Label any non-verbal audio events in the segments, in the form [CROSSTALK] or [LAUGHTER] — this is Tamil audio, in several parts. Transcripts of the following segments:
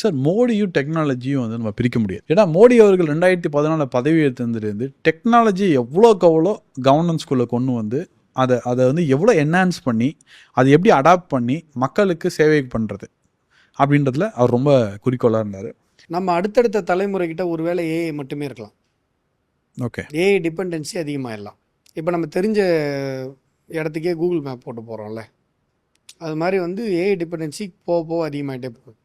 சார் மோடியும் டெக்னாலஜியும் வந்து நம்ம பிரிக்க முடியாது. ஏன்னா மோடி அவர்கள் ரெண்டாயிரத்தி பதினாலு பதவி ஏற்றிருந்து டெக்னாலஜி எவ்வளோக்கு எவ்வளோ கவர்னன்ஸ்குள்ளே கொண்டு வந்து அதை அதை வந்து எவ்வளோ என்ஹான்ஸ் பண்ணி அதை எப்படி அடாப்ட் பண்ணி மக்களுக்கு சேவை பண்ணுறது அப்படின்றதுல அவர் ரொம்ப குறிக்கோளாக இருந்தார். நம்ம அடுத்தடுத்த தலைமுறைகிட்ட ஒருவேளை ஏஐ மட்டுமே இருக்கலாம். ஓகே ஏஐ டிபெண்டன்சி அதிகமாகிடலாம் இப்போ நம்ம தெரிஞ்ச இடத்துக்கே கூகுள் மேப் போட்டு போகிறோம்ல அது மாதிரி வந்து ஏஐ டிபெண்டன்சி போக போக அதிகமாகிட்டே போகுது.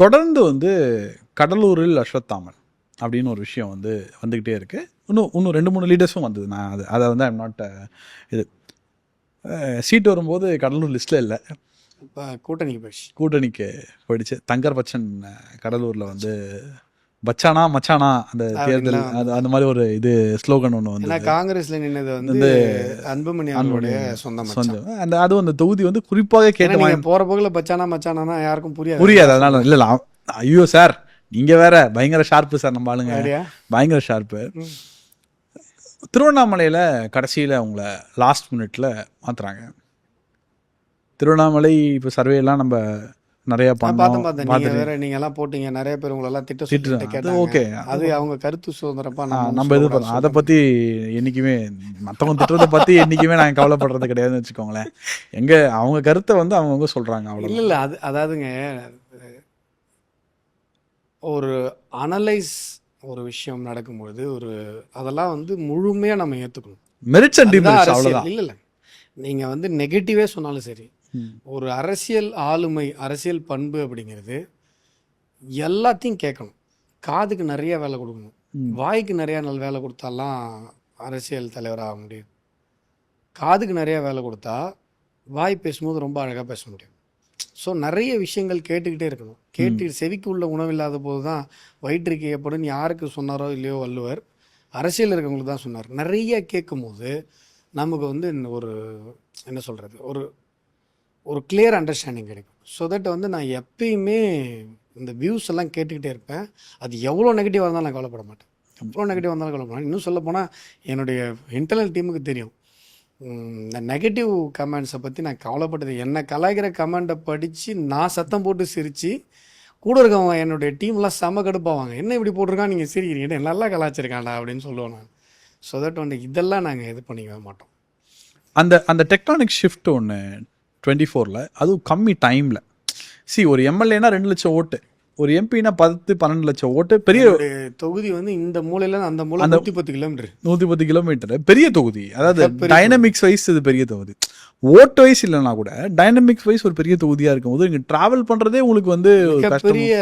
தொடர்ந்து வந்து கடலூரில் அஸ்வத்தாமன் அப்படின்னு ஒரு விஷயம் வந்து வந்துக்கிட்டே இருக்கு. இன்னும் இன்னும் ரெண்டு மூணு லீடர்ஸும் வந்தது. நான் அது அதை வந்து ஐம் நாட் இது சீட் வரும்போது கடலூர் லிஸ்ட்டில் இல்லை. கூட்டணிக்கு போயிடுச்சு. கூட்டணிக்கு போயிடுச்சு. தங்கர் பச்சன் கடலூரில் வந்து பச்சானா மச்சானா அந்த தேர்தல்? அது அந்த மாதிரி ஒரு இது ஸ்லோகன் ஒன்று வந்து காங்கிரஸ்ல நின்னது வந்து அன்புமணி அவர்களுடைய சொந்த மச்சான். சொந்தம் அந்த அதுவும் அந்த தொகுதி வந்து குறிப்பாக கேட்டு நீங்க போற போகல பச்சானா மச்சானா யாருக்கும் புரியாது. புரியாது அதனால இல்லை இல்லை ஐயோ சார் நீங்க வேற பயங்கர ஷார்ப்பு சார் நம்ம ஆளுங்க? பயங்கர ஷார்ப்பு. திருவண்ணாமலையில் கடைசியில் அவங்கள லாஸ்ட் மினிட்ல மாத்துறாங்க. திருவண்ணாமலை இப்போ சர்வே எல்லாம் நம்ம நிறைய நான் பார்த்தேன் நீங்க வேற நீங்க எல்லாம் போட்டீங்க. நிறைய பேர் உங்களை எல்லாம் திட்ட சொல்லிட்டு கேட்டாங்க. ஓகே. அது அவங்க கருத்து சுதந்திரப்பா ஆ, நம்ம இது பண்ணோம். அதை பத்தி என்னைக்குமே மத்தவங்க திட்டுறதை பத்தி என்னைக்குமே நாங்க கவலைப்படுறது கிடையாதுன்னு வச்சுக்கோங்களேன். எங்க அவங்க கருத்தை வந்து அவங்கவுங்க சொல்றாங்க இல்ல அவ்வளவு இல்ல. அது அதாவதுங்க ஒரு அனலைஸ் ஒரு விஷயம் நடக்கும்பொழுது ஒரு அதெல்லாம் வந்து முழுமையா நம்ம ஏத்துக்கணும். மெரிட்ஸ் அண்ட் இல்ல இல்ல. நீங்க வந்து நெகட்டிவே சொன்னாலும் சரி. ஒரு அரசியல் ஆளுமை அரசியல் பண்பு அப்படிங்கிறது எல்லாத்தையும் கேட்கணும். காதுக்கு நிறைய வேலை கொடுக்கணும். வாய்க்கு நிறைய நாள் வேலை கொடுத்தாலாம் அரசியல் தலைவராக முடியும். காதுக்கு நிறைய வேலை கொடுத்தா வாய் பேசும்போது ரொம்ப அழகாக பேச முடியும். ஸோ நிறைய விஷயங்கள் கேட்டுக்கிட்டே இருக்கணும். கேட்டு செவிக்கு உள்ள உணவில்லாத போது தான் வயிற்றுக்கு ஏற்படும். யாருக்கு சொன்னாரோ இல்லையோ வள்ளுவர் அரசியல் இருக்கவங்களுக்கு தான் சொன்னார். நிறைய கேட்கும்போது நமக்கு வந்து ஒரு என்ன சொல்கிறது ஒரு ஒரு கிளியர் அண்டர்ஸ்டாண்டிங் கிடைக்கும். ஸோ தட் வந்து நான் எப்பயுமே இந்த வியூஸ் எல்லாம் கேட்டுக்கிட்டே இருப்பேன். அது எவ்வளோ நெகட்டிவாக இருந்தாலும் நான் கவலைப்பட மாட்டேன். எவ்வளோ நெகட்டிவாக இருந்தாலும் கவலைப்பட மாட்டேன். இன்னும் சொல்லப்போனால் என்னுடைய இன்டர்னல் டீமுக்கு தெரியும். இந்த நெகட்டிவ் கமெண்ட்ஸை பற்றி நான் கவலைப்பட்டது. என்ன கலாய்க்கிற கமெண்ட்டை படித்து நான் சத்தம் போட்டு சிரித்து கூட இருக்கவங்க என்னுடைய டீம்லாம் செம கடுப்பாவாங்க. என்ன இப்படி போட்டிருக்கான்? நீங்கள் சிரிக்கிறீங்க. "டேய், நல்லா கலாய்ச்சிருக்காண்டா அப்படின்னு சொல்லுவேன் நான். ஸோ தட் வந்து இதெல்லாம் நாங்கள் இது பண்ணிக்கவே மாட்டோம். அந்த அந்த டெக்டானிக் ஷிஃப்ட் ஒன்று டுவெண்ட்டி ஃபோரில் அதுவும் கம்மி டைமில் சி ஒரு எம்எல்ஏனா ரெண்டு லட்சம் ஓட்டு. ஒரு எம்பினா பத்து பன்னெண்டு லட்சம் ஓட்டு. பெரிய தொகுதி வந்து இந்த மூலையில அந்த மூலை நூற்றி பத்து கிலோமீட்டர். நூற்றி பத்து கிலோமீட்டர். பெரிய தொகுதி. அதாவது டைனமிக்ஸ் வைஸ் இது பெரிய தொகுதி. ஓட்டு வைஸ் இல்லைனா கூட டைனமிக்ஸ் வைஸ் ஒரு பெரிய தொகுதியாக இருக்கும்போது நீங்கள் ட்ராவல் பண்ணுறதே உங்களுக்கு வந்து மிகப்பெரிய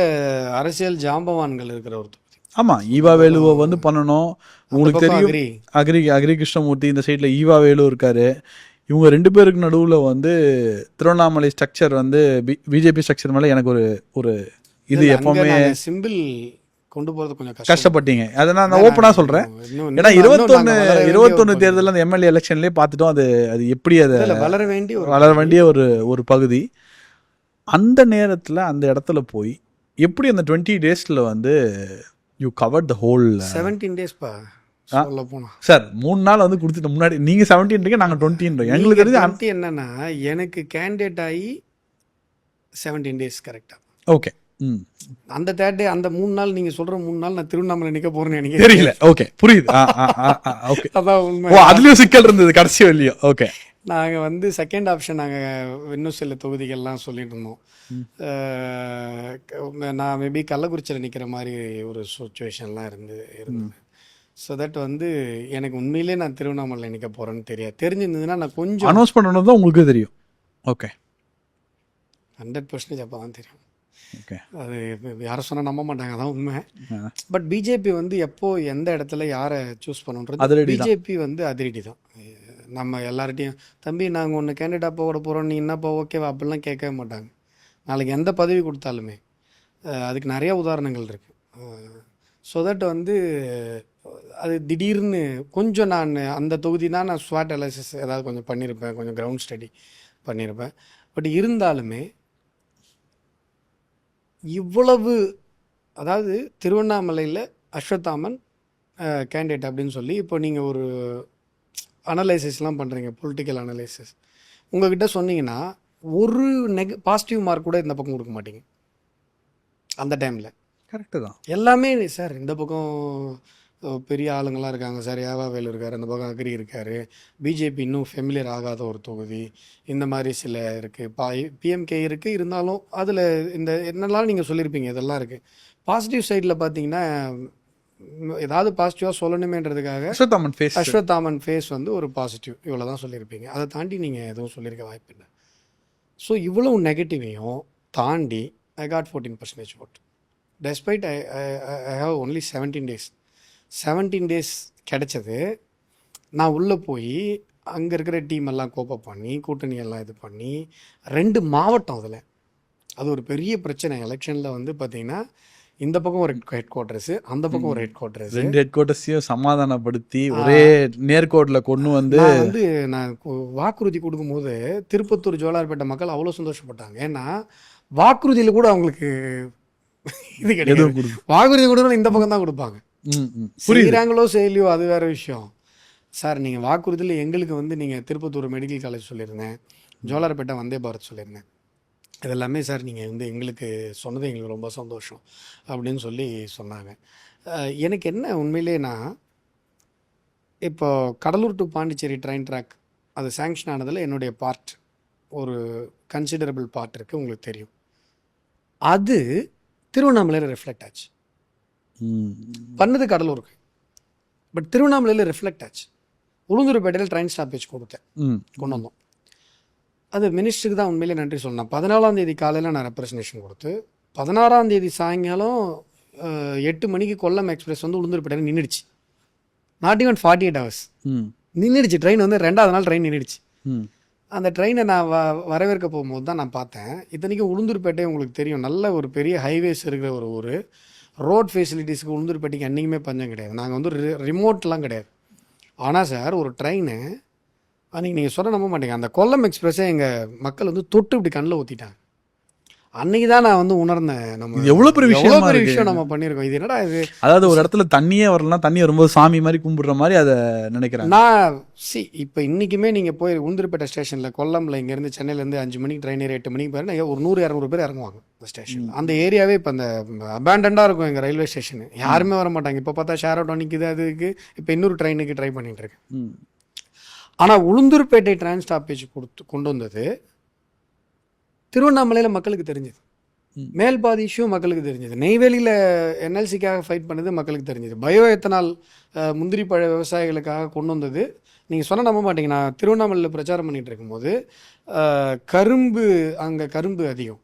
அரசியல் ஜாம்பவான்கள் இருக்கிற ஒரு ஆமாம் ஈவா வேலுவை வந்து பண்ணணும். உங்களுக்கு தெரியும். அக்ரி. அக்ரி கிருஷ்ணமூர்த்தி இந்த சைடில் ஈவா வேலு இருக்காரு. இவங்க ரெண்டு பேருக்கு நடுவில் வந்து திருவண்ணாமலை ஸ்ட்ரக்சர் வந்து பிஜேபி ஸ்ட்ரக்சர் மேலே எனக்கு ஒரு ஒரு இது எப்பவுமே சிம்பிள் கொண்டு போறது கொஞ்சம் கஷ்டப்பட்டீங்க. அதை நான் ஓப்பனாக சொல்கிறேன் ஏன்னா இருபத்தொன்னு ஒரு தேர்தலில் அந்த எம்எல்ஏ எலெக்ஷன்லேயே பார்த்துட்டோம். அது அது எப்படி அதை வளர வேண்டிய ஒரு வளர வேண்டிய ஒரு ஒரு பகுதி. அந்த நேரத்தில் அந்த இடத்துல போய் எப்படி அந்த டுவெண்ட்டி டேஸில் வந்து you cover the whole seventeen days பா. சொல்ல போனா சார் மூணு நாள் வந்து கொடுத்துட்டு முன்னாடி நீங்கள் செவன்டீன் நாங்கள் டுவெண்ட்டின்றோம் எங்களுக்கு தெரிஞ்சு என்னன்னா எனக்கு கேண்டிடேட் ஆகி செவன்டீன் டேஸ் கரெக்டா ஓகே அந்த தேர்ட் டே அந்த மூணு நாள் நீங்க சொல்ற மூணு நாள் நான் திருவண்ணாமலை நிக்க போறேன்னு எனக்கு தெரியல. ஓகே புரியுது. ஓகே அதான் அதுலயும் சிக்கல் இருந்தது கடைசி வரலையும் ஓகே நாங்க வந்து செகண்ட் ஆப்ஷன் நாங்க இன்னும் சில தொகுதிகள்லாம் சொல்லிட்டு இருந்தோம். நான் மேபி கள்ளக்குறிச்சியில் நிக்கிற மாதிரி ஒரு சுச்சுவேஷன்லாம் இருந்து இருந்தது. ஸோ தட் வந்து எனக்கு உண்மையிலே நான் திருவண்ணாமலை நிக்க போறேன்னு தெரியாது. தெரிஞ்சிருந்ததுன்னா நான் கொஞ்சம் அனௌன்ஸ் பண்ணணும் தான் உங்களுக்கு தெரியும். ஓகே ஹண்ட்ரட் பர்சன்டேஜ் அப்போ தான் தெரியும் அது யாரும் சொன்னா நம்ப மாட்டாங்க. அதான் உண்மை. பட் பிஜேபி வந்து எப்போ எந்த இடத்துல யாரை சூஸ் பண்ணுன்றது. பிஜேபி வந்து அதிரடி தான் நம்ம எல்லார்ட்டையும் தம்பி நாங்கள் ஒன்று கேண்டிடேட் போட போகிறோம் நீ என்னப்பா ஓகேவா அப்படிலாம் கேட்கவே மாட்டாங்க. நாளைக்கு எந்த பதவி கொடுத்தாலுமே அதுக்கு நிறைய உதாரணங்கள் இருக்குது ஸோ தட் வந்து அது திடீர்னு கொஞ்சம் நான் அந்த தொகுதினா நான் ஸ்வாட் அனாலிசிஸ் ஏதாவது கொஞ்சம் பண்ணியிருப்பேன் கொஞ்சம் கிரவுண்ட் ஸ்டடி பண்ணியிருப்பேன் பட் இருந்தாலுமே இவ்வளவு அதாவது திருவண்ணாமலையில் அஸ்வத்தாமன் கேண்டிடேட் அப்படின்னு சொல்லி இப்போ நீங்கள் ஒரு அனலைசிஸ்லாம் பண்ணுறீங்க பொலிட்டிக்கல் அனலைசிஸ் உங்ககிட்ட சொன்னீங்கன்னா ஒரு நெக பாசிட்டிவ் மார்க் கூட இந்த பக்கம் கொடுக்க மாட்டீங்க. அந்த டைமில் கரெக்டு தான். எல்லாமே சார் இந்த பக்கம் பெரிய ஆளுங்களாம் இருக்காங்க சார். யாவாவேல் இருக்கார் அந்த பக்கம் அக்ரி இருக்கார். பிஜேபி இன்னும் ஃபெமிலியர் ஆகாத ஒரு தொகுதி. இந்த மாதிரி சில இருக்குது பா பிஎம்கே இருக்குது இருந்தாலும் அதில் இந்த என்னெல்லாம் நீங்கள் சொல்லியிருப்பீங்க இதெல்லாம் இருக்குது பாசிட்டிவ் சைடில் பார்த்தீங்கன்னா ஏதாவது பாசிட்டிவாக சொல்லணுமேன்றதுக்காக அஸ்வத்தாமன் ஃபேஸ் அஸ்வத்தாமன் ஃபேஸ் வந்து ஒரு பாசிட்டிவ் இவ்வளோ தான் சொல்லியிருப்பீங்க அதை தாண்டி நீங்கள் எதுவும் சொல்லியிருக்க வாய்ப்பில்லை ஸோ இவ்வளவு நெகட்டிவையும் தாண்டி I got fourteen percentage vote despite I I have only seventeen days seventeen days கிடைச்சது. நான் உள்ளே போய் அங்கே இருக்கிற டீம் எல்லாம் கோப்பப் பண்ணி கூட்டணி எல்லாம் இது பண்ணி ரெண்டு மாவட்டம் அதில். அது ஒரு பெரிய பிரச்சனை. எலெக்ஷனில் வந்து பார்த்தீங்கன்னா இந்த பக்கம் ஒரு ஹெட் குவார்ட்டர்ஸு அந்த பக்கம் ஒரு ஹெட் குவார்ட்டர்ஸ் ரெண்டு ஹெட் குவார்ட்டர்ஸையும் சமாதானப்படுத்தி ஒரே நேர்கோட்ல கொண்டு வந்து வந்து நான் வாக்குறுதி கொடுக்கும்போது திருப்பத்தூர் ஜோலார்பேட்டை மக்கள் அவ்வளோ சந்தோஷப்பட்டாங்க. ஏன்னா வாக்குறுதியில் கூட அவங்களுக்கு இது கிடையாது வாக்குறுதி கொடுக்கணும் இந்த பக்கம் தான் கொடுப்பாங்க. செய்கிறாங்களோ செய்யலையோ அது வேற விஷயம். சார் நீங்கள் வாக்குறுதியில் எங்களுக்கு வந்து நீங்கள் திருப்பத்தூர் மெடிக்கல் காலேஜ் சொல்லியிருந்தேன். ஜோலார்பேட்டை வந்தே பாரத் சொல்லியிருந்தேன். இதெல்லாமே சார் நீங்கள் வந்து எங்களுக்கு சொன்னது எங்களுக்கு ரொம்ப சந்தோஷம் அப்படின்னு சொல்லி சொன்னாங்க. எனக்கு என்ன உண்மையிலே நான் இப்போ Cuddalore to Pondicherry train track அது சேங்ஷன் ஆனதில் என்னுடைய பார்ட் ஒரு கன்சிடரபிள் பார்ட் இருக்குது உங்களுக்கு தெரியும். அது திருவண்ணாமலையில் ரிஃப்ளெக்ட் ஆச்சு. பண்ணது கடலூருக்கு பட் திருவண்ணாமலையில் ரிஃப்ளெக்ட் ஆச்சு. உளுந்தூர்பேட்டையில் ட்ரெயின் ஸ்டாப்பேஜ் கொடுத்தேன். ம். கொண்டு வந்தோம். அது மினிஸ்டருக்கு தான் உண்மையிலே நன்றி சொல்லணும். பதினாலாம் தேதி காலையில் நான் ரெப்ரசன்டேஷன் கொடுத்து பதினாறாம் தேதி சாயங்காலம் எட்டு மணிக்கு கொல்லம் எக்ஸ்பிரஸ் வந்து உளுந்தூர்பேட்டையில் நின்றுடுச்சு not even forty eight hours ம். நின்றுடுச்சு ட்ரெயின் வந்து ரெண்டாவது நாள் ட்ரெயின் நின்றுடுச்சு. அந்த ட்ரெயினை நான் வ வரவேற்க போகும்போது தான் நான் பார்த்தேன். இத்தனைக்கும் உளுந்தூர்பேட்டை உங்களுக்கு தெரியும். நல்ல ஒரு பெரிய ஹைவேஸ் இருக்கிற ஒரு ஊர். ரோட் ஃபெசிலிட்டிஸ்க்கு உளுந்தூர்பேட்டைக்கு என்றைக்குமே பஞ்சம் கிடையாது. நாங்கள் வந்து ரி ரிமோட்லாம் கிடையாது. ஆனால் சார் ஒரு ட்ரெயினு அன்றைக்கி நீங்கள் சொல்ல நம்ப மாட்டேங்க. அந்த கொல்லம் எக்ஸ்பிரஸை எங்கள் மக்கள் வந்து தொட்டு இப்படி கண்ணில் ஊற்றிட்டாங்க அன்னைக்கு தான் நான் வந்து உணர்ந்தேன் நம்ம இது எவ்வளவு பெரிய எவ்வளோ விஷயமா பெரிய இருக்கு. விஷயம் நம்ம பண்ணியிருக்கோம். இது என்னடா இது? அதாவது ஒரு இடத்துல தண்ணியே வரலாம் தண்ணி வரும்போது சாமி மாதிரி கும்பிடுற மாதிரி அதை நினைக்கிறாங்க. நான் சி இப்போ இன்றைக்குமே நீங்கள் போய் உளுந்தூர்பேட்டை ஸ்டேஷனில் கொல்லம்ல இங்கேருந்து சென்னையிலேருந்து அஞ்சு மணிக்கு ட்ரெயின் ஏறி எட்டு மணிக்கு போயிருந்தா ஒரு நூறு இரநூறு பேர் இறங்குவாங்க அந்த ஸ்டேஷனில். அந்த ஏரியாவே இப்போ அந்த அபேண்டண்டாக இருக்கும் எங்கள் ரயில்வே ஸ்டேஷன் யாருமே வர மாட்டாங்க. இப்போ பார்த்தா ஷேர் ஆட்டோ நிற்குது அதுக்கு இப்போ இன்னொரு ட்ரெயினுக்கு ட்ரை பண்ணிட்டு இருக்கேன். ஆனால் உளுந்தூர்பேட்டை ட்ரெயின் ஸ்டாப்பேஜ் கொடுத்து கொண்டு வந்தது திருவண்ணாமலையில் மக்களுக்கு தெரிஞ்சது. ம். மேல்பாதி இஷ்யூ மக்களுக்கு தெரிஞ்சது. நெய்வேலியில் என்எல்சிக்காக ஃபைட் பண்ணது மக்களுக்கு தெரிஞ்சது. பயோ எத்தனால் முந்திரி பழ விவசாயிகளுக்காக கொண்டு வந்தது. நீங்கள் சொன்ன நம்ப மாட்டீங்க. நான் திருவண்ணாமலையில் பிரச்சாரம் பண்ணிட்டு இருக்கும்போது கரும்பு அங்கே கரும்பு அதிகம்.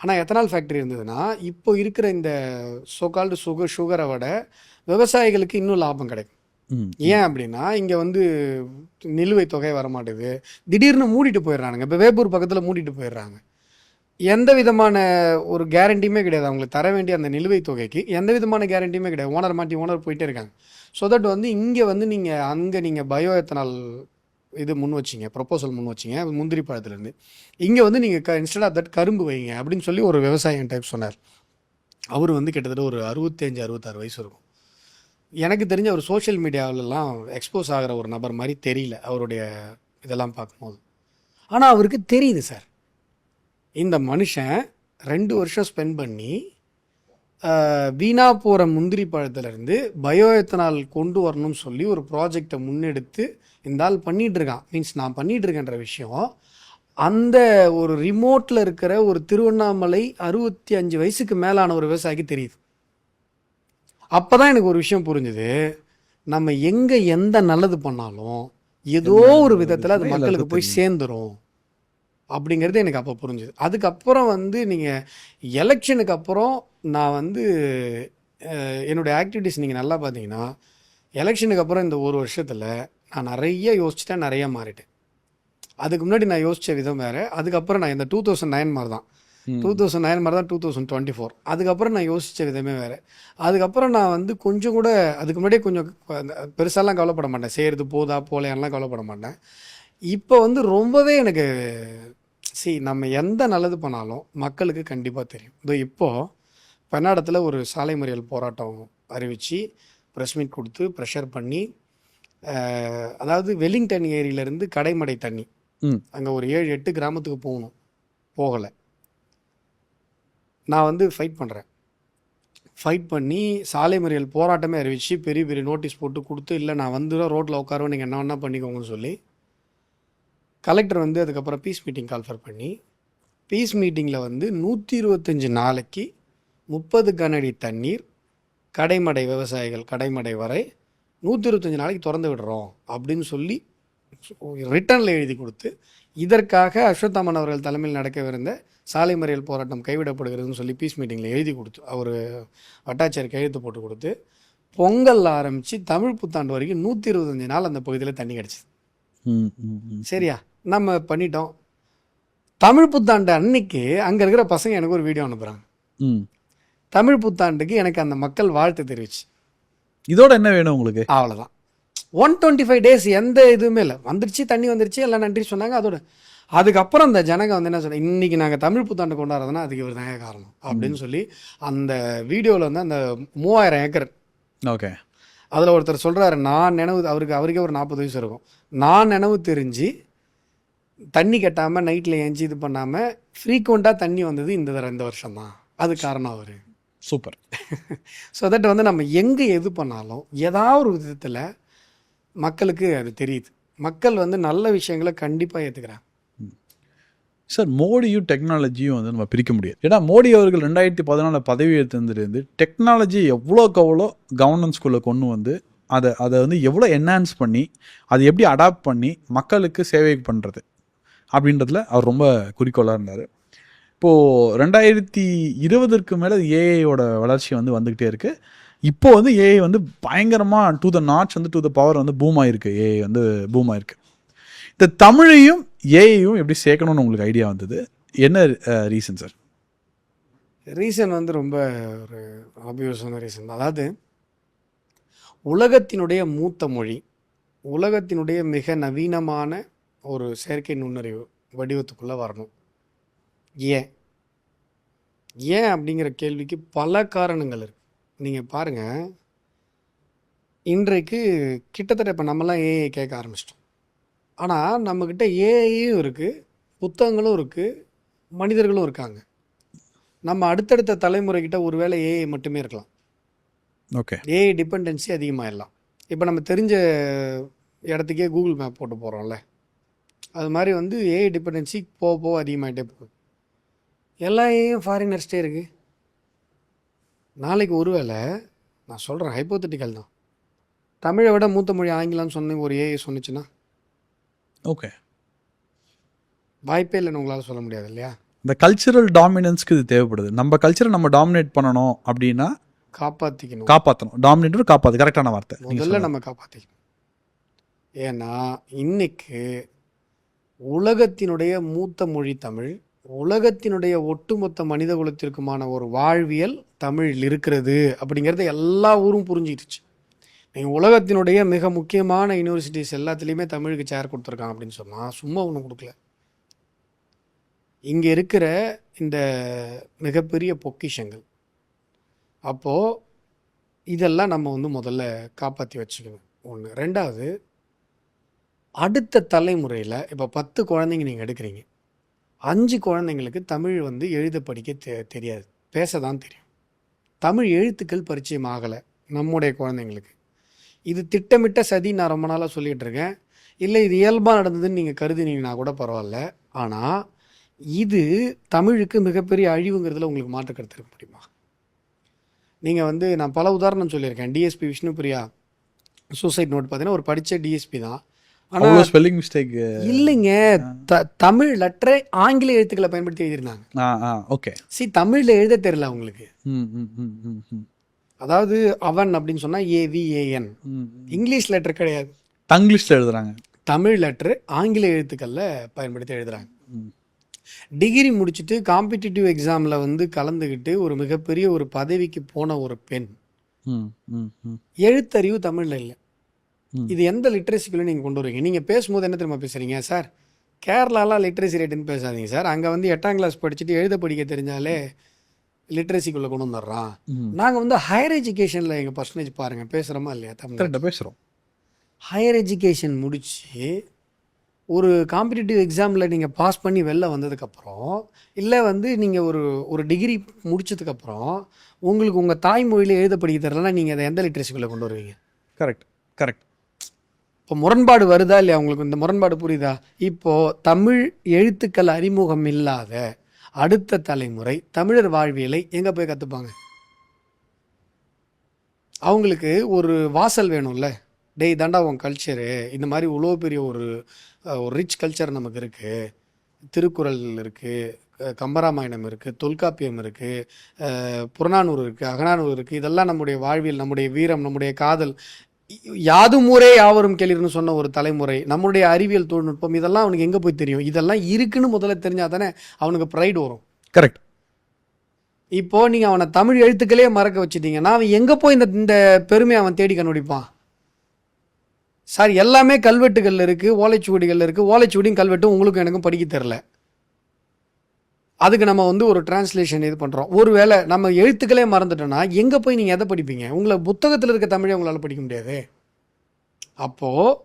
ஆனால் எத்தனால் ஃபேக்டரி இருந்ததுன்னா இப்போ இருக்கிற இந்த சோகால்டு சுகர் சுகரை விட விவசாயிகளுக்கு இன்னும் லாபம் கிடைக்கும். ஏன் அப்படின்னா இங்கே வந்து நிலுவைத் தொகை வர மாட்டேது திடீர்னு மூடிட்டு போயிடுறானுங்க. இப்போ வேப்பூர் பக்கத்தில் மூடிட்டு போயிடுறாங்க. எந்த விதமான ஒரு கேரண்டியுமே கிடையாது. அவங்களுக்கு தர வேண்டிய அந்த நிலுவைத் தொகைக்கு எந்த விதமான கேரண்டியுமே கிடையாது. ஓனர் மாட்டி ஓனர் போயிட்டே இருக்காங்க. ஸோ தட் வந்து இங்கே வந்து நீங்கள் அங்கே நீங்கள் பயோ எத்தனால் இது முன் வச்சிங்க ப்ரொப்போசல் முன் வச்சிங்க முந்திரி பழத்துலேருந்து. இங்கே வந்து நீங்கள் க இன்ஸ்டட் ஆஃப் தட் கரும்பு வைங்க அப்படின்னு சொல்லி ஒரு விவசாயம் டைப் சொன்னார். அவர் வந்து கிட்டத்தட்ட ஒரு அறுபத்தஞ்சு அறுபத்தாறு வயசு இருக்கும். எனக்கு தெரிஞ்ச அவர் சோஷியல் மீடியாவிலலாம் எக்ஸ்போஸ் ஆகிற ஒரு நபர் மாதிரி தெரியல அவருடைய இதெல்லாம் பார்க்கும்போது. ஆனால் அவருக்கு தெரியுது சார். இந்த மனுஷன் ரெண்டு வருஷம் ஸ்பெண்ட் பண்ணி ஆஹ், வீணா போகிற முந்திரி பழத்துலேருந்து பயோ எத்தனால் கொண்டு வரணும்னு சொல்லி ஒரு ப்ராஜெக்டை முன்னெடுத்து இந்த ஆள் பண்ணிட்டு இருக்கான். மீன்ஸ் நான் பண்ணிட்டு இருக்கேன்ற விஷயம். அந்த ஒரு ரிமோட்டில் இருக்கிற ஒரு திருவண்ணாமலை அறுபத்தி அஞ்சு வயசுக்கு மேலான ஒரு விவசாயிக்கு தெரியுது. அப்போ தான் எனக்கு ஒரு விஷயம் புரிஞ்சுது. நம்ம எங்கே எந்த நல்லது பண்ணாலும் ஏதோ ஒரு விதத்தில் அது மக்களுக்கு போய் சேர்ந்துரும். அப்படிங்கிறது எனக்கு அப்போ புரிஞ்சுது. அதுக்கப்புறம் வந்து நீங்கள் எலெக்ஷனுக்கு அப்புறம் நான் வந்து என்னுடைய ஆக்டிவிட்டீஸ் நீங்கள் நல்லா பார்த்தீங்கன்னா எலெக்ஷனுக்கு அப்புறம் இந்த ஒரு வருஷத்தில் நான் நிறைய யோசிச்சுட்டேன் நிறைய மாறிட்டேன். அதுக்கு முன்னாடி நான் யோசித்த விதம் வேறு. அதுக்கப்புறம் நான் இந்த டூ தௌசண்ட் நைன் மாதிரி தான். டூ தௌசண்ட் நைன் மாதிரி தான் டூ தௌசண்ட் டுவெண்ட்டி ஃபோர் அதுக்கப்புறம் நான் யோசித்த விதமே வேறு. அதுக்கப்புறம் நான் வந்து கொஞ்சம் கூட அதுக்கு முன்னாடியே கொஞ்சம் பெருசாலாம் கவலைப்பட மாட்டேன். செய்கிறது போதா போலையான்லாம் கவலைப்பட மாட்டேன். இப்போ வந்து ரொம்பவே எனக்கு சி நம்ம எந்த நல்லது பண்ணாலும் மக்களுக்கு கண்டிப்பாக தெரியும். இதோ இப்போது பெண்ணாடத்தில் ஒரு சாலை மறியல் போராட்டம் அறிவித்து ப்ரெஸ் மீட் கொடுத்து ப்ரெஷர் பண்ணி அதாவது வெலிங்டன் ஏரியிலேருந்து கடைமடை தண்ணி. அங்கே ஒரு ஏழு எட்டு கிராமத்துக்கு போகணும். போகலை. நான் வந்து ஃபைட் பண்ணுறேன் ஃபைட் பண்ணி சாலை மறியல் போராட்டமே அறிவித்து பெரிய பெரிய நோட்டீஸ் போட்டு கொடுத்து இல்லை நான் வந்து ரோட்டில் உட்காருவேன். நீங்கள் என்ன வேணா பண்ணிக்கோங்கன்னு சொல்லி கலெக்டர் வந்து அதுக்கப்புறம் பீஸ் மீட்டிங் கால்ஃபர் பண்ணி பீஸ் மீட்டிங்கில் வந்து நூற்றி இருபத்தஞ்சி நாளைக்கு முப்பது கனஅடி தண்ணீர் கடைமடை விவசாயிகள் கடைமடை வரை நூற்றி இருபத்தஞ்சி நாளைக்கு திறந்து விடுறோம் அப்படின்னு சொல்லி ரிட்டனில் எழுதி கொடுத்து இதற்காக அஸ்வத்தாமன் அவர்கள் தலைமையில் நடக்கவிருந்த சாலை மறியல் போராட்டம் கைவிடப்படுகிறதுன்னு சொல்லி பீஸ் மீட்டிங்கில் எழுதி கொடுத்து அவர் வட்டாட்சியர் கையெழுத்து போட்டு கொடுத்து பொங்கல் ஆரம்பித்து தமிழ் புத்தாண்டு வரைக்கும் நூற்றி இருபத்தஞ்சி நாள் அந்த பகுதியில் தண்ணி கிடச்சிது. சரியா நம்ம பண்ணிட்டோம். தமிழ் புத்தாண்டு அன்னைக்கு அங்கே இருக்கிற பசங்க எனக்கு ஒரு வீடியோ அனுப்புகிறாங்க ம். தமிழ் புத்தாண்டுக்கு எனக்கு அந்த மக்கள் வாழ்த்து தெரிவிச்சு. இதோட என்ன வேணும் உங்களுக்கு? அவ்வளோதான் ஒன் டுவெண்ட்டி ஃபைவ் டேஸ் எந்த இதுவுமே இல்லை. வந்துருச்சு தண்ணி வந்துருச்சு எல்லாம் நன்றி சொன்னாங்க. அதோட அதுக்கப்புறம் அந்த ஜனங்க வந்து என்ன சொன்னாங்க இன்னைக்கு நாங்கள் தமிழ் புத்தாண்டு கொண்டாடுறதுன்னா அதுக்கு இவர் தாங்க காரணம். அப்படின்னு சொல்லி அந்த வீடியோவில் வந்து அந்த மூவாயிரம் ஏக்கர். ஓகே. அதில் ஒருத்தர் சொல்கிறாரு நான் நினைவு அவருக்கு அவருக்கே ஒரு நாற்பது வயசு இருக்கும். நான் நினைவு தெரிஞ்சு தண்ணி கட்டாமல் நைட்டில் ஏஞ்சி இது பண்ணாமல் ஃப்ரீக்வெண்ட்டாக தண்ணி வந்தது இந்த தடவை இந்த வருஷம் தான் அது காரணம் அவர். சூப்பர். [LAUGHS] ஸோ தட் வந்து நம்ம எங்கே எது பண்ணாலும் ஏதாவது ஒரு விதத்தில் மக்களுக்கு அது தெரியுது. மக்கள் வந்து நல்ல விஷயங்களை கண்டிப்பாக ஏற்றுக்கிறாங்க சார் மோடியும் டெக்னாலஜியும் வந்து நம்ம பிரிக்க முடியாது. ஏன்னா மோடி அவர்கள் ரெண்டாயிரத்தி பதினாலு பதவி ஏற்றிலிருந்து டெக்னாலஜி எவ்வளோக்கு எவ்வளோ கவர்னன்ஸ்குள்ளே கொண்டு வந்து அதை அதை வந்து எவ்வளோ என்ஹான்ஸ் பண்ணி அதை எப்படி அடாப்ட் பண்ணி மக்களுக்கு சேவை பண்ணுறது அப்படின்றதுல அவர் ரொம்ப குறிக்கோளாக இருந்தார். இப்போது ரெண்டாயிரத்தி இருபதற்கு மேலே ஏஐயோட வளர்ச்சி வந்து வந்துக்கிட்டே இருக்குது இப்போ வந்து ஏஐ வந்து பயங்கரமாக டு த நாட்ஸ் வந்து டு த பவர் வந்து பூம் ஆயிருக்கு. ஏஐ வந்து பூம் ஆயிருக்கு. இந்த தமிழையும் ஏஐயும் எப்படி சேர்க்கணும்னு உங்களுக்கு ஐடியா வந்தது? என்ன ரீசன் சார் ரீசன் வந்து ரொம்ப ஒரு ஆபியஸான ரீசன் அதாவது உலகத்தினுடைய மூத்த மொழி உலகத்தினுடைய மிக நவீனமான ஒரு செயற்கை நுண்ணறிவு வடிவத்துக்குள்ளே வரணும். ஏன்? ஏன் அப்படிங்கிற கேள்விக்கு பல காரணங்கள் இருக்கு. நீங்கள் பாருங்கள் இன்றைக்கு கிட்டத்தட்ட இப்போ நம்மலாம் ஏஐ கேட்க ஆரம்பிச்சிட்டோம். ஆனால் நம்மக்கிட்ட ஏஐயும் இருக்குது புத்தகங்களும் இருக்குது மனிதர்களும் இருக்காங்க. நம்ம அடுத்தடுத்த தலைமுறைகிட்ட ஒருவேளை ஏஐ மட்டுமே இருக்கலாம். ஓகே. ஏஐ டிபெண்டன்சி அதிகமாகிடலாம் இப்போ நம்ம தெரிஞ்ச இடத்துக்கே கூகுள் மேப் போட்டு போகிறோம்ல அது மாதிரி வந்து ஏஐ டிபெண்டன்சி போக போக அதிகமாகிட்டே போகுது. எல்லா ஏஐயும் ஃபாரினர்ஸ்டே இருக்குது நாளைக்கு ஒருவேளை நான் சொல்கிறேன் ஹைப்போத்தட்டிக்கல் தான். தமிழை விட மூத்த மொழி ஆங்கிலம்னு சொன்ன ஒரு ஏஐ சொன்னுச்சுன்னா? ஓகே வாய்ப்பே இல்லைன்னு உங்களால் சொல்ல முடியாது இல்லையா? இந்த கல்ச்சுரல் டாமினன்ஸ்க்கு இது தேவைப்படுது. நம்ம கல்ச்சரை நம்ம டாமினேட் பண்ணணும் அப்படின்னா காப்பாற்றிக்கணும் காப்பாற்றணும் டாமினேட் காப்பாற்று கரெக்டான வார்த்தை. முதல்ல. நம்ம காப்பாற்றிக்கணும் ஏன்னா இன்னைக்கு உலகத்தினுடைய மூத்த மொழி தமிழ். உலகத்தினுடைய ஒட்டுமொத்த மனித குலத்திற்குமான ஒரு வாழ்வியல் தமிழில் இருக்கிறது அப்படிங்கிறத எல்லா ஊரும் புரிஞ்சிடுச்சு நீங்கள் உலகத்தினுடைய மிக முக்கியமான யூனிவர்சிட்டிஸ் எல்லாத்துலேயுமே தமிழுக்கு சேர் கொடுத்துருக்காங்க அப்படின்னு சொன்னால் சும்மா ஒன்றும் கொடுக்கல. இங்கே இருக்கிற இந்த மிகப்பெரிய பொக்கிஷங்கள். அப்போது இதெல்லாம் நம்ம வந்து முதல்ல காப்பாற்றி வச்சுக்கணும். ஒன்று ரெண்டாவது அடுத்த தலைமுறையில் இப்போ பத்து குழந்தைங்க நீங்கள் எடுக்கிறீங்க. அஞ்சு குழந்தைங்களுக்கு தமிழ் வந்து எழுத படிக்க தெ தெரியாது. பேச தான் தெரியும். தமிழ் எழுத்துக்கள் பரிச்சயம் ஆகலை நம்முடைய குழந்தைங்களுக்கு. இது திட்டமிட்ட சதி நான் ரொம்ப நாளாக சொல்லிகிட்டு இருக்கேன். இல்லை இது இயல்பாக நடந்ததுன்னு நீங்கள் கருதினீங்கன்னா கூட பரவாயில்ல. ஆனால் இது தமிழுக்கு மிகப்பெரிய அழிவுங்கிறதுல உங்களுக்கு மாற்று கருத்து இருக்க முடியுமா? நீங்கள் வந்து நான் பல உதாரணம் சொல்லியிருக்கேன். டிஎஸ்பி விஷ்ணுபிரியா சூசைட் நோட் பார்த்தீங்கன்னா ஒரு படித்த டிஎஸ்பி தான். ஆனால் ஸ்பெல்லிங் மிஸ்டேக் இல்லைங்க. த தமிழ் லெட்டரை ஆங்கில எழுத்துக்களை பயன்படுத்தி ஆ ஓகே சி தமிழில் எழுத தெரியல அவங்களுக்கு. ம் ம் ம் ம் ம். அதாவது அவன் அப்படின்னு சொன்னால் ஏவிஏஎன் இங்கிலீஷ் லெட்டர் கிடையாது. தங்கிலீஷில் எழுதுறாங்க. தமிழ் லெட்டர் ஆங்கில எழுத்துக்களில் பயன்படுத்தி எழுதுறாங்க. டிகிரி முடிச்சுட்டு காம்படிட்டிவ் எக்ஸாமில் வந்து கலந்துக்கிட்டு ஒரு மிகப்பெரிய ஒரு பதவிக்கு போன ஒரு பெண். ம் ம் ம். எழுத்தறிவு தமிழில் இல்லை. இது எந்த லிட்ரஸிக்குள்ளே நீங்கள் கொண்டு வருவீங்க நீங்கள் பேசும்போது என்ன தெரியுமா பேசுகிறீங்க சார் கேரளாலாம் லிட்ரஸி ரேட்டுன்னு பேசாதீங்க சார். அங்கே வந்து எட்டாம் கிளாஸ் படிச்சுட்டு எழுத படிக்க தெரிஞ்சாலே லிட்ரஸிக்குள்ளே கொண்டு வந்துடுறான் நாங்கள் வந்து ஹையர் எஜுகேஷனில் எங்கள் பர்சன்டேஜ் பாருங்கள் பேசுகிறோமா இல்லையா? தமிழ் கரெக்டாக பேசுகிறோம் ஹையர் எஜுகேஷன் முடித்து ஒரு காம்படிட்டிவ் எக்ஸாமில் நீங்கள் பாஸ் பண்ணி வெளில வந்ததுக்கப்புறம் இல்லை வந்து நீங்கள் ஒரு ஒரு டிகிரி முடிச்சதுக்கப்புறம் உங்களுக்கு உங்கள் தாய்மொழியில் எழுத படிக்க தரலன்னா நீங்கள் அதை எந்த லிட்ரஸிக்குள்ளே கொண்டு வருவீங்க? கரெக்ட் கரெக்ட் இப்போ முரண்பாடு வருதா இல்லையா உங்களுக்கு? இந்த முரண்பாடு புரியுதா? இப்போது தமிழ் எழுத்துக்கள் அறிமுகம் இல்லாத அடுத்த தலைமுறை தமிழர் வாழ்வியலை எங்கே போய் கற்றுப்பாங்க அவங்களுக்கு ஒரு வாசல் வேணும்ல. டேய் தாண்டா உன் கல்ச்சரு இந்த மாதிரி இவ்வளோ பெரிய ஒரு ஒரு ரிச் கல்ச்சர் நமக்கு இருக்குது திருக்குறள் இருக்குது கம்பராமாயணம் இருக்குது தொல்காப்பியம் இருக்குது புறநானூறு இருக்குது அகநானூறு இருக்குது இதெல்லாம் நம்முடைய வாழ்வியல் நம்முடைய வீரம் நம்முடைய காதல் யாதும் ஊரே யாவரும் கேளிர்னு சொன்ன ஒரு தலைமுறை நம்முடைய அறிவியல் தொழில்நுட்பம் இதெல்லாம் அவனுக்கு எங்கே போய் தெரியும்? இதெல்லாம் இருக்குன்னு முதல்ல தெரிஞ்சா தானே அவனுக்கு ப்ரைடு வரும். கரெக்ட் இப்போ நீங்கள் அவனை தமிழ் எழுத்துக்களே மறக்க வச்சிட்டீங்கன்னா அவன் எங்கே போய் இந்த இந்த பெருமையை அவன் தேடி கண்டுபிடிப்பான்? சார் எல்லாமே கல்வெட்டுகள் இருக்குது ஓலைச்சுவடிகள் இருக்குது ஓலைச்சுவடியும் கல்வெட்டும் உங்களுக்கும் எனக்கும் படிக்க தெரில அதுக்கு நம்ம வந்து ஒரு டிரான்ஸ்லேஷன் இது பண்ணுறோம் ஒருவேளை நம்ம எழுத்துக்களே மறந்துட்டோன்னா எங்கே போய் நீங்கள் எதை படிப்பீங்க? உங்களை புத்தகத்தில் இருக்க தமிழை உங்களால் படிக்க முடியாது. அப்போது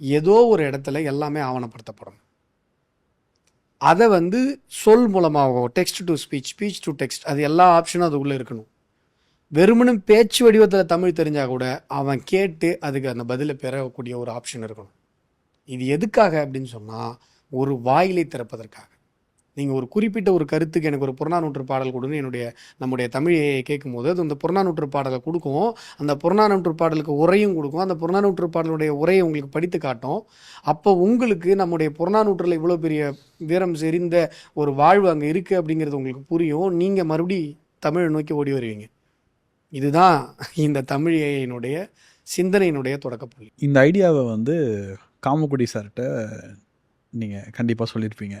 ஏதோ ஒரு இடத்துல எல்லாமே ஆவணப்படுத்தப்படும். அதை வந்து சொல் மூலமாகவோ text to speech speech to text அது எல்லா ஆப்ஷனும் அதுக்குள்ளே இருக்கணும். வெறுமனும் பேச்சு வடிவத்தில் தமிழ் தெரிஞ்சால் கூட அவன் கேட்டு அதுக்கு அந்த பதிலை பெறக்கூடிய ஒரு ஆப்ஷன் இருக்கணும். இது எதுக்காக அப்படின்னு சொன்னால் ஒரு வாயிலை திறப்பதற்காக. நீங்கள் ஒரு குறிப்பிட்ட ஒரு கருத்துக்கு எனக்கு ஒரு புறநானூற்று பாடல் கொடுன்னு என்னுடைய நம்முடைய தமிழை கேட்கும்போது அது அந்த புறநானூற்று பாடலை கொடுக்கும். அந்த புறநானூற்று பாடலுக்கு உரையும் கொடுக்கும். அந்த புறநானூற்று பாடலுடைய உரையை உங்களுக்கு படித்து காட்டும். அப்போ உங்களுக்கு நம்முடைய புறநானூற்றில் இவ்வளோ பெரிய வீரம் செறிந்த ஒரு வாழ்வு அங்கே இருக்குது அப்படிங்கிறது உங்களுக்கு புரியும். நீங்கள் மறுபடி தமிழை நோக்கி ஓடி வருவீங்க. இதுதான் இந்த தமிழையினுடைய சிந்தனையினுடைய தொடக்கப்புள்ளி இந்த ஐடியாவை வந்து காமக்குடி சார்கிட்ட நீங்கள் கண்டிப்பாக சொல்லியிருப்பீங்க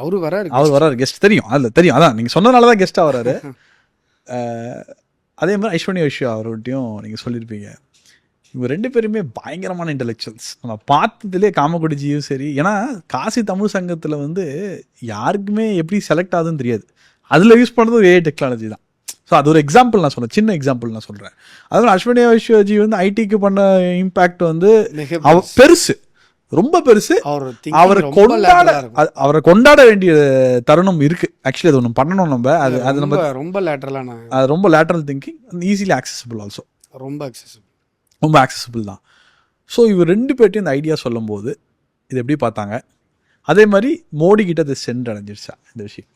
அவரு வராரு அவர் வராரு கெஸ்ட் தெரியும் அதில் தெரியும் அதான் நீங்கள் சொன்னனால தான் கெஸ்ட்டாக வராரு. [LAUGHS] அதே மாதிரி ஐஸ்வர்யா விஷயம் அவர்கிட்டையும் நீங்கள் சொல்லியிருப்பீங்க இவங்க ரெண்டு பேருமே பயங்கரமான இன்டெலெக்சுவல்ஸ் நம்ம பார்த்ததுலேயே காமக்குடிஜியும் சரி. ஏன்னா காசி தமிழ் சங்கத்தில் வந்து யாருக்குமே எப்படி செலக்ட் ஆகுதுன்னு தெரியாது. அதில் யூஸ் பண்ணுறது ஏஐ டெக்னாலஜி தான். ஸோ அது ஒரு எக்ஸாம்பிள் நான் சொல்கிறேன் சின்ன எக்ஸாம்பிள் நான் சொல்கிறேன் அதுவும் அஸ்வினியா விஸ்வஜி வந்து ஐடிக்கு பண்ண இம்பேக்ட் வந்து பெருசு. ரொம்ப பெருசு. அவர் கொண்டாட அவரை கொண்டாட வேண்டிய தருணம் இருக்கு. ஆக்சுவலி அது ஒன்று பண்ணணும் நம்ம. அது அது நம்ம ரொம்ப லேட்டரலான அது ரொம்ப lateral thinking easily accessible also ரொம்ப அக்சசிபிள் ரொம்ப accessible தான். ஸோ இவர் ரெண்டு பேர்ட்டையும் இந்த ஐடியா சொல்லும்போது இது எப்படி பார்த்தாங்க? அதே மாதிரி மோடி கிட்ட அது சென்றடைஞ்சிருச்சா இந்த விஷயம்?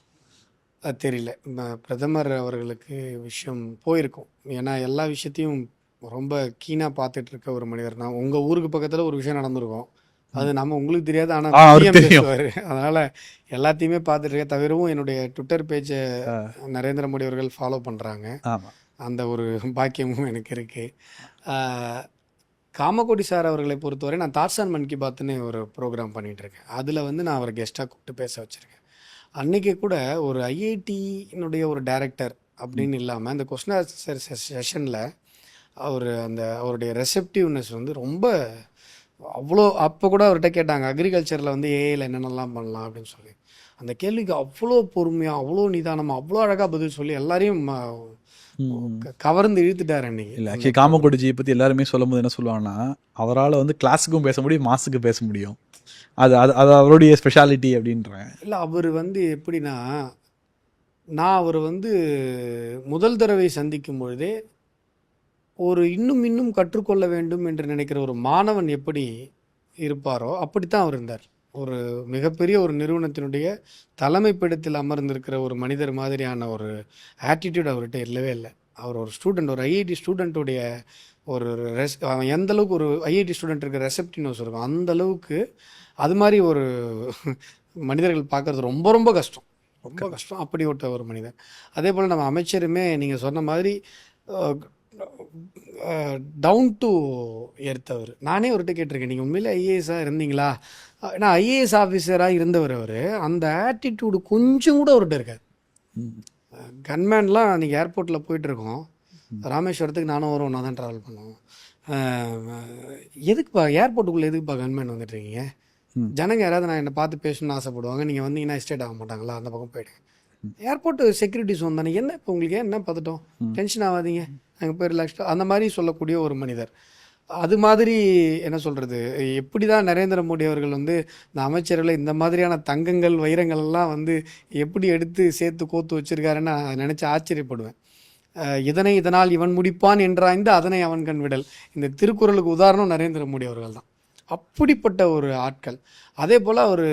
அது தெரியல. பிரதமர் அவர்களுக்கு விஷயம் போயிருக்கும். ஏன்னா எல்லா விஷயத்தையும் ரொம்ப கீனாக பார்த்துட்டு இருக்க ஒரு மனிதர் நான் உங்கள் ஊருக்கு பக்கத்தில் ஒரு விஷயம் நடந்திருக்கும். அது நம்ம உங்களுக்கு தெரியாது ஆனால். பேசுவார் அதனால் எல்லாத்தையுமே பார்த்துட்டு இருக்க தவிரவும் என்னுடைய ட்விட்டர் பேஜை நரேந்திர மோடி அவர்கள் ஃபாலோ பண்ணுறாங்க அந்த ஒரு பாக்கியமும் எனக்கு இருக்குது காமகோடி சார் அவர்களை பொறுத்தவரை நான் தாட்சான் மன் கி பாத்னு ஒரு ப்ரோக்ராம் பண்ணிட்டு இருக்கேன். அதில் வந்து நான் அவரை கெஸ்ட்டாக கூப்பிட்டு பேச வச்சுருக்கேன். அன்னைக்கு கூட ஒரு ஐஐடியினுடைய ஒரு டைரக்டர் அப்படின்னு இல்லாமல் அந்த கொஸ்டின் ஆன்சர் செஷனில் அவர் அந்த அவருடைய ரெசெப்டிவ்னஸ் வந்து ரொம்ப அவ்வளோ அப்போ கூட அவர்கிட்ட கேட்டாங்க அக்ரிகல்ச்சரில் வந்து ஏஐயில் என்னென்னலாம் பண்ணலாம்? அப்படின்னு சொல்லி. அந்த கேள்விக்கு அவ்வளோ பொறுமையாக அவ்வளோ நிதானமாக அவ்வளோ அழகாக பதில் சொல்லி எல்லாரையும் கவர்ந்து இழுத்துட்டார் அன்னைக்கு. இல்லை ஆக்சுவலி காமக்கொடிஜியை பற்றி எல்லாருமே சொல்லும்போது என்ன சொல்லுவாங்கன்னா அவரால் வந்து கிளாஸுக்கும் பேச முடியும் மாஸுக்கு பேச முடியும். அது அது அது அவருடைய ஸ்பெஷாலிட்டி அப்படின்றாங்க இல்லை அவர் வந்து எப்படின்னா நான் அவர் வந்து முதல் தடவை சந்திக்கும் பொழுதே ஒரு இன்னும் இன்னும் கற்றுக்கொள்ள வேண்டும் என்று நினைக்கிற ஒரு மாணவன் எப்படி இருப்பாரோ அப்படித்தான் அவர் இருந்தார். ஒரு மிகப்பெரிய ஒரு நிறுவனத்தினுடைய தலைமைப்பிடத்தில் அமர்ந்திருக்கிற ஒரு மனிதர் மாதிரியான ஒரு ஆட்டிடியூட் அவர்கிட்ட இல்லவே இல்லை. அவர் ஒரு ஸ்டூடெண்ட் ஒரு ஐஐடி ஸ்டூடெண்ட்டுடைய ஒரு ரெஸ் அவன் எந்த அளவுக்கு ஒரு ஐஐடி ஸ்டூடெண்ட் இருக்க ரெசப்டினோஸ் இருக்கும் அந்த அளவுக்கு அது மாதிரி ஒரு [LAUGHS] மனிதர்கள் பார்க்கறது ரொம்ப ரொம்ப கஷ்டம். ரொம்ப கஷ்டம். அப்படிப்பட்ட ஒரு மனிதர் அதே போல் நம்ம அமைச்சருமே நீங்கள் சொன்ன மாதிரி டவுன் டு எர்த்தவர் நானே அவர்கிட்ட கேட்டிருக்கேன். நீங்கள் உண்மையிலே ஐஏஎஸ்ஸாக இருந்தீங்களா? ஏன்னா ஐஏஎஸ் ஆஃபீஸராக இருந்தவர் அவர். அந்த ஆட்டிடியூடு கொஞ்சம் கூட அவர்கிட்ட இருக்காது. கன்மேன்லாம் அன்றைக்கி ஏர்போர்ட்டில் போயிட்டுருக்கோம். ராமேஸ்வரத்துக்கு நானும் வரும் ஒன்றா தான் ட்ராவல் பண்ணுவோம் எதுக்குப்பா ஏர்போர்ட்டுக்குள்ளே எதுக்குப்பா கன்மேன் வந்துட்டுருக்கீங்க ம். ஜனங்க யாராவது நான் என்னை பார்த்து பேசணும்னு ஆசைப்படுவாங்க. நீங்கள் வந்தீங்கன்னா எஸ்டேட் ஆக மாட்டாங்களா? அந்த பக்கம் போயிடுங்க. ஏர்போர்ட் செக்யூரிட்டி சோன் தானே. என்ன இப்போ உங்களுக்கு? என்ன பதட்டம்? டென்ஷன் ஆகாதீங்க. அங்கே போய் ரிலாக்ஸ்டாக அந்த மாதிரி சொல்லக்கூடிய ஒரு மனிதர். அது மாதிரி என்ன சொல்கிறது எப்படி தான் நரேந்திர மோடி அவர்கள் வந்து இந்த அமைச்சர்களை இந்த மாதிரியான தங்கங்கள் வைரங்கள் எல்லாம் வந்து எப்படி எடுத்து சேர்த்து கோத்து வச்சிருக்காருன்னு நான் நினச்சி ஆச்சரியப்படுவேன். இதனை இதனால் இவன் முடிப்பான் என்றாய்ந்து அதனை அவன் கண் விடல். இந்த திருக்குறளுக்கு உதாரணம் நரேந்திர மோடி அவர்கள் தான். அப்படிப்பட்ட ஒரு ஆட்கள். அதே போல் அவர்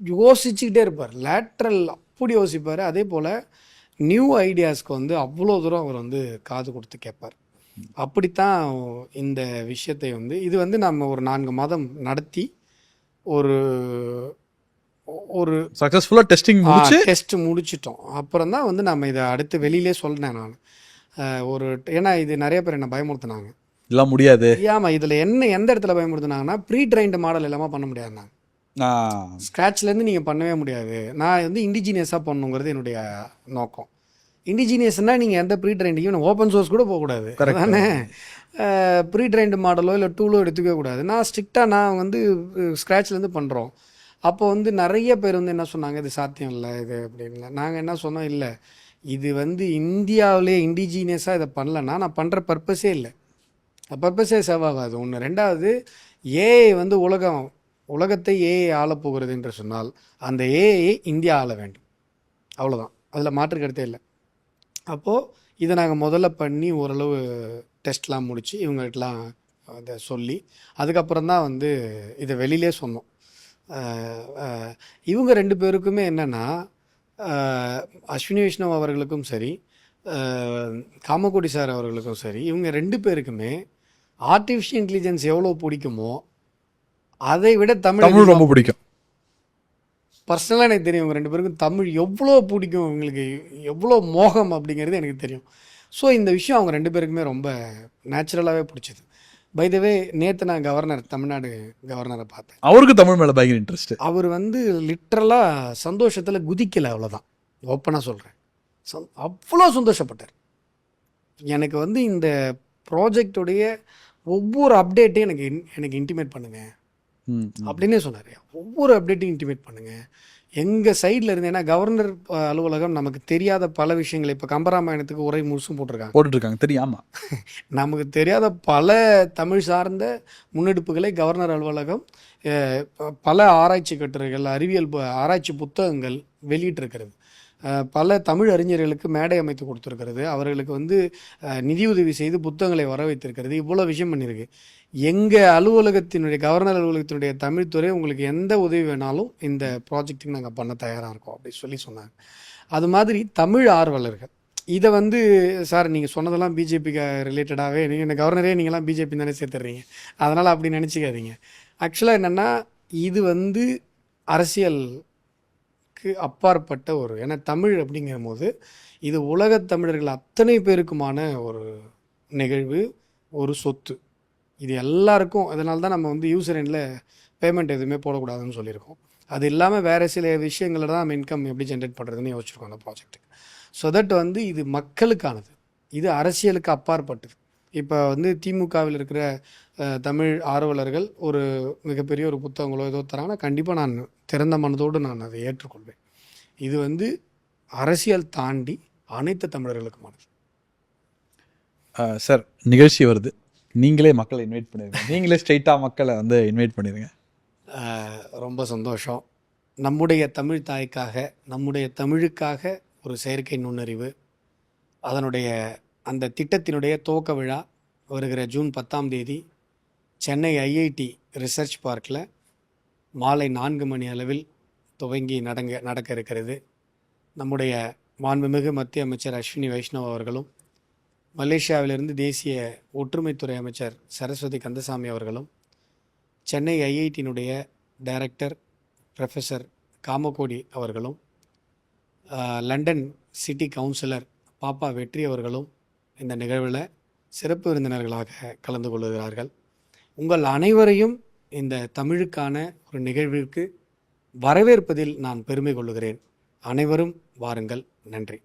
யோசிச்சுக்கிட்டே இருப்பார். லேட்ரல் அப்படி யோசிப்பார். அதே போல் நியூ ஐடியாஸ்க்கு வந்து அவ்வளோ தூரம் அவர் வந்து காது கொடுத்து கேட்பார். அப்படித்தான் இந்த விஷயத்தை வந்து இது வந்து நம்ம ஒரு நான்கு மாதம் நடத்தி ஒரு ஒரு சக்ஸஸ்ஃபுல்லாக டெஸ்டிங் டெஸ்ட் முடிச்சிட்டோம். அப்புறம் தான் வந்து நம்ம இதை அடுத்து வெளியிலே சொன்னேன் நான். ஒரு ஏன்னா இது நிறைய பேர் என்ன பயமுறுத்துனாங்க. எல்லாம் முடியாது. ஏமா இதில் என்ன எந்த இடத்துல பயமுறுத்துனாங்கன்னா ப்ரீ ட்ரைன்டு மாடல் இல்லாமல் பண்ண முடியாதுனாங்க. ஸ்க்ராட்ச்லேருந்து நீங்கள் பண்ணவே முடியாது. நான் வந்து இண்டிஜினியஸாக பண்ணணுங்கிறது என்னுடைய நோக்கம். இண்டிஜினியஸ்னால் நீங்கள் எந்த ப்ரீ ட்ரைண்டிங்கும் ஓப்பன் சோர்ஸ் கூட போகக்கூடாது. தானே ப்ரீ ட்ரைன்டு மாடலோ இல்லை டூலோ எடுத்துக்கவே கூடாது. நான் ஸ்ட்ரிக்டாக நான் வந்து ஸ்க்ராட்ச்லேருந்து பண்ணுறோம் அப்போ வந்து நிறைய பேர் வந்து என்ன சொன்னாங்க இது சாத்தியம் இல்லை இது அப்படின்னு. நாங்கள் என்ன சொன்னோம் இல்லை. இது வந்து இந்தியாவிலே இண்டிஜினியஸாக இதை பண்ணலன்னா நான் பண்ணுற பர்பஸே இல்லை. பர்பஸே செவாகாது ஒன்று ரெண்டாவது ஏஐ வந்து உலகம் உலகத்தை ஏஐ ஆளப்போகிறது என்று சொன்னால் அந்த ஏஐயை இந்தியா ஆள வேண்டும். அவ்வளோதான் அதில் மாற்று கருத்தே இல்லை. அப்போது இதை நாங்கள் முதல்ல பண்ணி ஓரளவு டெஸ்ட்லாம் முடித்து இவங்ககிட்டலாம் அதை சொல்லி அதுக்கப்புறம் தான் வந்து இதை வெளியிலே சொன்னோம். இவங்க ரெண்டு பேருக்குமே என்னென்னா அஸ்வினி வைஷ்ணவ் அவர்களுக்கும் சரி காமக்கோடி சார் அவர்களுக்கும் சரி இவங்க ரெண்டு பேருக்குமே ஆர்டிஃபிஷியல் இன்டெலிஜென்ஸ் எவ்வளோ பிடிக்குமோ அதை விட தமிழ் தமிழ் ரொம்ப பிடிக்கும். பர்சனலாக எனக்கு தெரியும் இவங்க ரெண்டு பேருக்கும் தமிழ் எவ்வளோ பிடிக்கும் இவங்களுக்கு எவ்வளோ மோகம் அப்படிங்கிறது எனக்கு தெரியும். ஸோ இந்த விஷயம் அவங்க ரெண்டு பேருக்குமே ரொம்ப நேச்சுரலாகவே பிடிச்சது. பை த வே நேற்று நான் கவர்னர் தமிழ்நாடு கவர்னரை பார்த்தேன். அவருக்கு தமிழ் மேல பயங்கர இன்ட்ரெஸ்ட் அவர் வந்து லிட்ரலாக சந்தோஷத்தில் குதிக்கலை அவ்வளோதான் ஓப்பனாக சொல்கிறேன் அவ்வளோ சந்தோஷப்பட்டார். எனக்கு வந்து இந்த ப்ராஜெக்டுடைய ஒவ்வொரு அப்டேட்டையும் எனக்கு எனக்கு இன்டிமேட் பண்ணுங்கள் அப்படின்னே சொன்னார். ஒவ்வொரு அப்டேட்டையும் இன்டிமேட் பண்ணுங்கள் எங்கள் சைடில் இருந்து ஏன்னா கவர்னர் அலுவலகம் நமக்கு தெரியாத பல விஷயங்கள் இப்போ கம்பராமாயணத்துக்கு உரை முழுசும் போட்டிருக்காங்க. போட்டுட்டு இருக்காங்க தெரியாம [LAUGHS] நமக்கு தெரியாத பல தமிழ் சார்ந்த முன்னெடுப்புகளை கவர்னர் அலுவலகம் பல ஆராய்ச்சி கட்டுரைகள் அறிவியல் ஆராய்ச்சி புத்தகங்கள் வெளியிட்டிருக்கிறது. பல தமிழ் அறிஞர்களுக்கு மேடை அமைத்து கொடுத்துருக்கிறது. அவர்களுக்கு வந்து நிதியுதவி செய்து புத்தகங்களை வர வைத்திருக்கிறது இவ்வளோ விஷயம் பண்ணியிருக்கு எங்கள் அலுவலகத்தினுடைய கவர்னர் அலுவலகத்தினுடைய தமிழ்துறை உங்களுக்கு எந்த உதவி வேணாலும் இந்த ப்ராஜெக்ட்டுக்கு நாங்கள் பண்ண தயாராக இருக்கோம் அப்படின்னு சொல்லி சொன்னாங்க. அது மாதிரி தமிழ் ஆர்வலர்கள். இதை வந்து சார் நீங்கள் சொன்னதெல்லாம் பிஜேபிக்கு ரிலேட்டடாகவே நீங்கள் இந்த கவர்னரே நீங்களாம் பிஜேபி தானே சேர்த்துறீங்க. அதனால் அப்படி நினச்சிக்காதீங்க. ஆக்சுவலாக என்னென்னா இது வந்து அரசியல் அரசியலுக்கு அப்பாற்பட்ட ஒரு ஏன்னா தமிழ் அப்படிங்கும் போது இது உலகத் தமிழர்கள் அத்தனை பேருக்குமான ஒரு நிகழ்வு ஒரு சொத்து. இது எல்லாருக்கும் அதனால தான் நம்ம வந்து யூசர் எண்டில் பேமெண்ட் எதுவுமே போடக்கூடாதுன்னு சொல்லியிருக்கோம். அது இல்லாமல் வேறு சில விஷயங்களில் தான் நம்ம இன்கம் எப்படி ஜென்ரேட் பண்ணுறதுன்னு யோசிச்சிருக்கோம் அந்த ப்ராஜெக்ட்டுக்கு ஸோ தட் வந்து இது மக்களுக்கானது. இது அரசியலுக்கு அப்பாற்பட்டது. இப்போ வந்து திமுகவில் இருக்கிற தமிழ் ஆர்வலர்கள் ஒரு மிகப்பெரிய ஒரு புத்தகங்களோ ஏதோ தராங்கன்னா கண்டிப்பாக நான் திறந்த மனதோடு நான் அதை ஏற்றுக்கொள்வேன். இது வந்து அரசியல் தாண்டி அனைத்து தமிழர்களுக்குமானது சார் நிகழ்ச்சி வருது. நீங்களே மக்களை இன்வைட் பண்ணிருங்க. நீங்களே ஸ்ட்ரைட்டா மக்களை வந்து இன்வைட் பண்ணிருங்க. ஆஹ் ரொம்ப சந்தோஷம். நம்முடைய தமிழ் தாய்க்காக நம்முடைய தமிழுக்காக ஒரு செயற்கை நுண்ணறிவு அதனுடைய அந்த திட்டத்தினுடைய துவக்க விழா வருகிற ஜூன் பத்தாம் தேதி சென்னை ஐஐடி ரிசர்ச் பார்க்கில் மாலை நான்கு மணி அளவில் துவங்கி நடங்க நடக்க இருக்கிறது. நம்முடைய மாண்புமிகு மத்திய அமைச்சர் அஸ்வினி வைஷ்ணவ் அவர்களும் மலேசியாவிலிருந்து தேசிய ஒற்றுமைத்துறை அமைச்சர் சரஸ்வதி கந்தசாமி அவர்களும் சென்னை ஐஐடியினுடைய டைரக்டர் ப்ரொஃபஸர் காமகோடி அவர்களும் லண்டன் சிட்டி கவுன்சிலர் பாப்பா வெற்றி அவர்களும் இந்த நிகழ்வில் சிறப்பு விருந்தினர்களாக கலந்து கொள்கிறார்கள். உங்கள் அனைவரையும் இந்த தமிழுக்கான ஒரு நிகழ்விற்கு வரவேற்பதில் நான் பெருமை கொள்ளுகிறேன் அனைவரும் வாருங்கள். நன்றி.